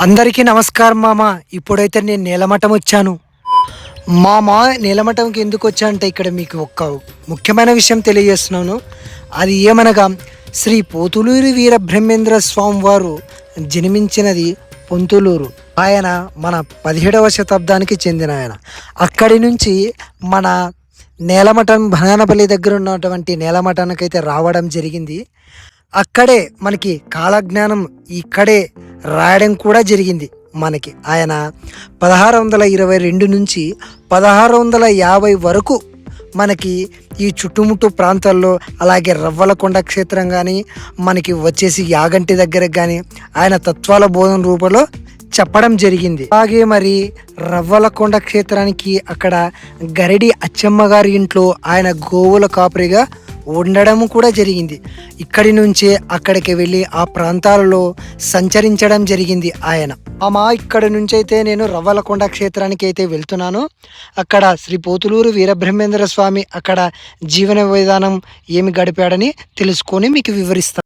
అందరికీ నమస్కారం మామ. ఇప్పుడైతే నేను నీలమఠం వచ్చాను. మామ నీలమఠంకి ఎందుకు వచ్చా అంటే ఇక్కడ మీకు ఒక్క ముఖ్యమైన విషయం తెలియజేస్తున్నాను. అది ఏమనగా శ్రీ పోతులూరి వీర బ్రహ్మేంద్ర స్వామి వారు జన్మించినది పొంతులూరు. ఆయన మన పదిహేడవ శతాబ్దానికి చెందిన ఆయన. అక్కడి నుంచి మన నేలమఠం బనానపల్లి దగ్గర ఉన్నటువంటి నేలమఠానికైతే రావడం జరిగింది. అక్కడే మనకి కాలజ్ఞానం ఇక్కడే రాయడం కూడా జరిగింది మనకి. ఆయన పదహారు వందల ఇరవై రెండు నుంచి పదహారు వందల యాభై వరకు మనకి ఈ చుట్టుముట్టు ప్రాంతాల్లో అలాగే రవ్వలకొండ క్షేత్రం కానీ మనకి వచ్చేసి యాగంటి దగ్గరకు కానీ ఆయన తత్వాల బోధన రూపంలో చెప్పడం జరిగింది. అలాగే మరి రవ్వలకొండ క్షేత్రానికి అక్కడ గరిడి అచ్చమ్మ గారి ఇంట్లో ఆయన గోవుల కాపరిగా ఉండడం కూడా జరిగింది. ఇక్కడి నుంచే అక్కడికి వెళ్ళి ఆ ప్రాంతాలలో సంచరించడం జరిగింది ఆయన. అమ్మా ఇక్కడి నుంచి అయితే నేను రవ్వలకొండ క్షేత్రానికి అయితే వెళ్తున్నాను. అక్కడ శ్రీ పోతులూరు వీరబ్రహ్మేంద్ర స్వామి అక్కడ జీవన విధానం ఏమి గడిపాడని తెలుసుకొని మీకు వివరిస్తాను